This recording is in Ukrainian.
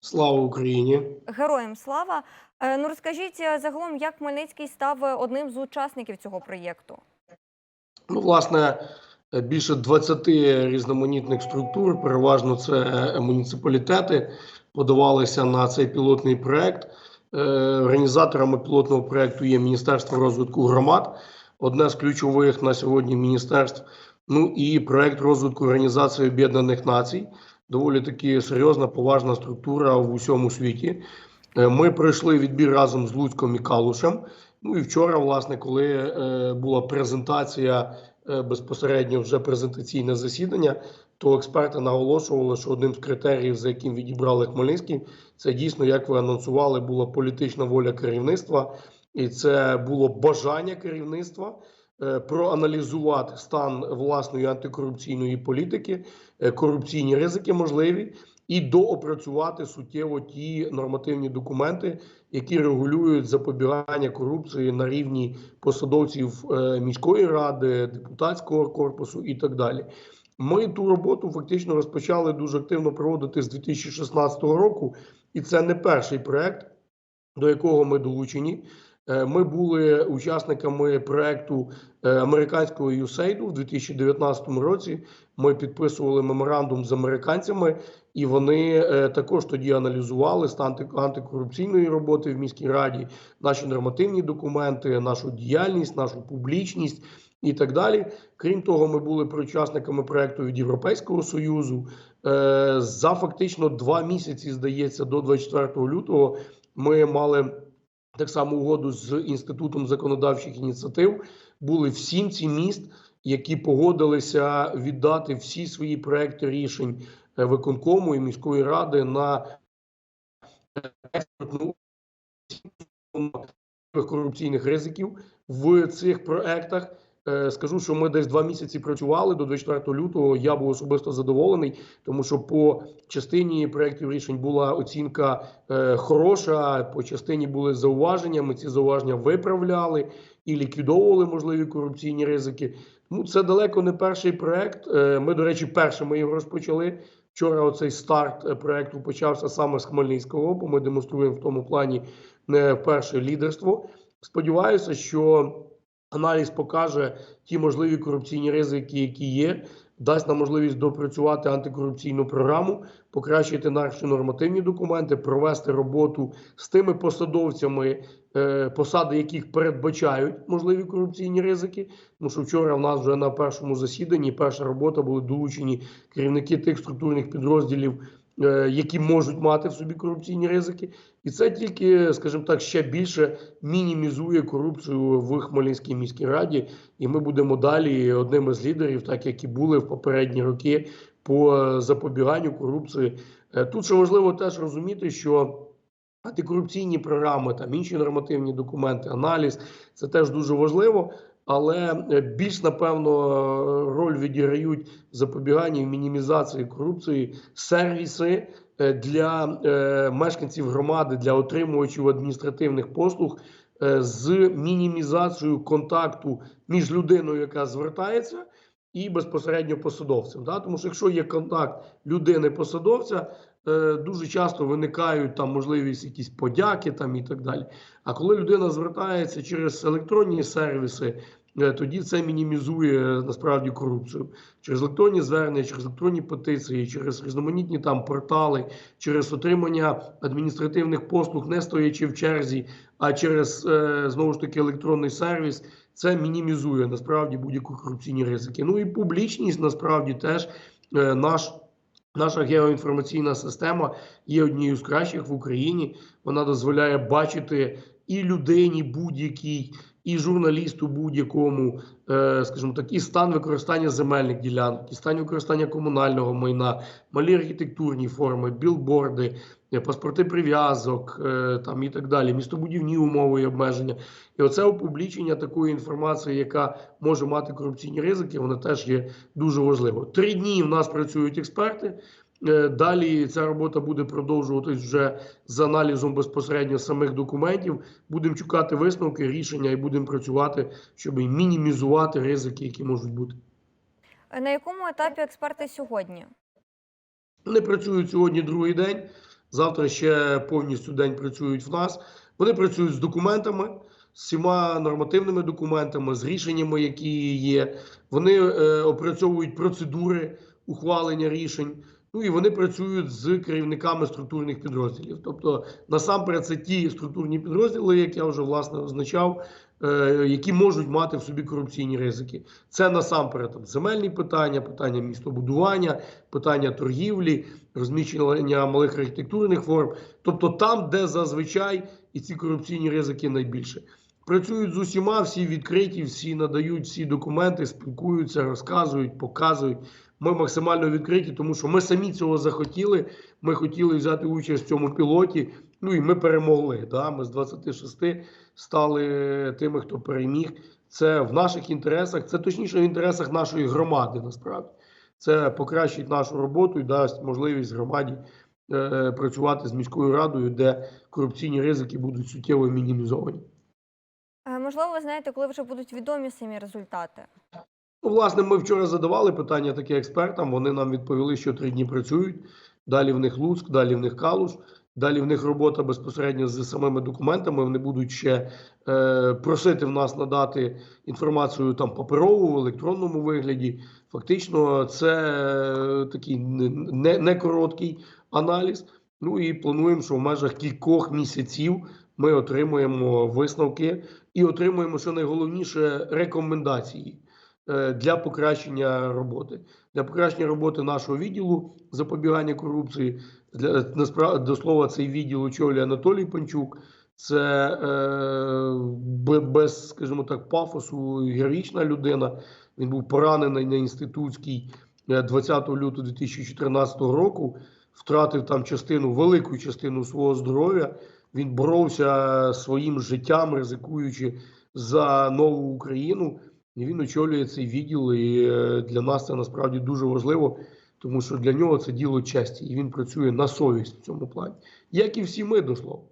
Слава Україні! Героям слава. Е, Ну розкажіть е, загалом, як Хмельницький став е, одним з учасників цього проєкту? Ну, власне, більше 20 різноманітних структур, переважно це муніципалітети, подавалися на цей пілотний проект. Е, Організаторами пілотного проекту є Міністерство розвитку громад, одне з ключових на сьогодні міністерств. Ну і проект розвитку Організації Об'єднаних Націй, доволі таки серйозна, поважна структура в усьому світі. Е, Ми пройшли відбір разом з Луцьком і Калушем. Ну і вчора, власне, коли е, була презентація е, безпосередньо вже презентаційне засідання, то експерти наголошували, що одним з критеріїв, за яким відібрали Хмельницький, це дійсно, як ви анонсували, була політична воля керівництва, і це було бажання керівництва. Е, Проаналізувати стан власної антикорупційної політики, е, корупційні ризики можливі, і доопрацювати суттєво ті нормативні документи, які регулюють запобігання корупції на рівні посадовців е, міської ради, депутатського корпусу і так далі. Ми ту роботу фактично розпочали дуже активно проводити з 2016 року, і це не перший проект, до якого ми долучені. Е, Ми були учасниками проекту е, американського USAID у 2019 році. Ми підписували меморандум з американцями, і вони е, також тоді аналізували стан антикорупційної роботи в міській раді, наші нормативні документи, нашу діяльність, нашу публічність і так далі. Крім того, ми були причасниками проекту від Європейського союзу. За фактично два місяці, здається, до 24 лютого ми мали так само угоду з інститутом законодавчих ініціатив. Були всім ці міст, які погодилися віддати всі свої проекти рішень е, виконкому і міської ради на експертну корупційних ризиків в цих проектах. Е, Скажу, що ми десь два місяці працювали до 24 лютого. Я був особисто задоволений, тому що по частині проєктів рішень була оцінка е, хороша. По частині були зауваження. Ми ці зауваження виправляли і ліквідовували можливі корупційні ризики. Тому це далеко не перший проект. Е, Ми, до речі, першими його розпочали. Вчора оцей старт проекту почався саме з Хмельницького, бо ми демонструємо в тому плані не вперше лідерство. Сподіваюся, що аналіз покаже ті можливі корупційні ризики, які є, дасть нам можливість допрацювати антикорупційну програму, покращити наші нормативні документи, провести роботу з тими посадовцями, е, посади яких передбачають можливі корупційні ризики. Тому що вчора в нас вже на першому засіданні перша робота були долучені керівники тих структурних підрозділів, які можуть мати в собі корупційні ризики, і це тільки, скажімо так, ще більше мінімізує корупцію в Хмельницькій міській раді. І ми будемо далі одним із лідерів, так як і були в попередні роки, по запобіганню корупції. Е, Тут ще важливо теж розуміти, що антикорупційні програми, там інші нормативні документи, аналіз це теж дуже важливо. Але е, більш напевно роль відіграють в запобіганні і мінімізації корупції сервіси е, для е, мешканців громади, для отримувачів адміністративних послуг з мінімізацією контакту між людиною, яка звертається, і безпосередньо посадовцем. Да? Тому що якщо є контакт людини-посадовця, е, дуже часто виникають там можливість якісь подяки там і так далі. А коли людина звертається через електронні сервіси, тоді це мінімізує е, насправді корупцію через електронні звернення, через електронні петиції, через різноманітні там портали, через отримання адміністративних послуг, не стоячи в черзі, а через е, знову ж таки електронний сервіс. Це мінімізує насправді будь-які корупційні ризики. Ну і публічність насправді теж е, наш. Наша геоінформаційна система є однією з кращих в Україні. Вона дозволяє бачити і людині будь-якій, і журналісту будь-якому, е, скажімо так, і стан використання земельних ділянок, і стан використання комунального майна, малі архітектурні форми, білборди, е, паспорти прив'язок, е, там і так далі, містобудівні умови і обмеження. І оце опублічення такої інформації, яка може мати корупційні ризики, воно теж є дуже важливо. Три дні в нас працюють експерти. Е, Далі ця робота буде продовжуватись вже з аналізом безпосередньо самих документів. Будемо шукати висновки, рішення і будемо працювати, щоб мінімізувати ризики, які можуть бути. На якому етапі експерти сьогодні? Вони працюють сьогодні другий день. Завтра ще повністю день працюють в нас. Вони працюють з документами, з всіма нормативними документами, з рішеннями, які є. Вони е, опрацьовують процедури ухвалення рішень. Ну і вони працюють з керівниками структурних підрозділів. Тобто, насамперед, це ті структурні підрозділи, як я вже власне означав, е, які можуть мати в собі корупційні ризики. Це насамперед там, земельні питання, питання містобудування, питання торгівлі, розміщення малих архітектурних форм. Тобто там, де зазвичай і ці корупційні ризики найбільше. Працюють з усіма, всі відкриті, всі надають всі документи, спілкуються, розказують, показують. Ми максимально відкриті, тому що ми самі цього захотіли. Ми хотіли взяти участь в цьому пілоті. Ну і ми перемогли. Да? Ми з 26 стали тими, хто переміг. Це в наших інтересах, це точніше в інтересах нашої громади. Насправді це покращить нашу роботу і дасть можливість громаді е, працювати з міською радою, де корупційні ризики будуть суттєво мінімізовані. Е, Можливо, ви знаєте, коли вже будуть відомі самі результати. Ну, власне, ми вчора задавали питання таке експертам. Вони нам відповіли, що три дні працюють. Далі в них Луцьк, далі в них Калуш, далі в них робота безпосередньо з самими документами. Вони будуть ще е, просити в нас надати інформацію там паперову, в електронному вигляді. Фактично, це е, такий не, не короткий аналіз. Ну і плануємо, що в межах кількох місяців ми отримуємо висновки і отримуємо, що найголовніше, рекомендації для покращення роботи, для покращення роботи нашого відділу запобігання корупції. Для до слова, цей відділ очолює Анатолій Панчук. Це е, без, скажімо так, пафосу героїчна людина. Він був поранений на інститутській е, 20 лютого 2014 року. Втратив там частину, велику частину свого здоров'я. Він боровся своїм життям, ризикуючи за нову Україну. Він очолює цей відділ. І е, для нас це насправді дуже важливо, тому що для нього це діло честі, і він працює на совість в цьому плані, як і всі ми до слова.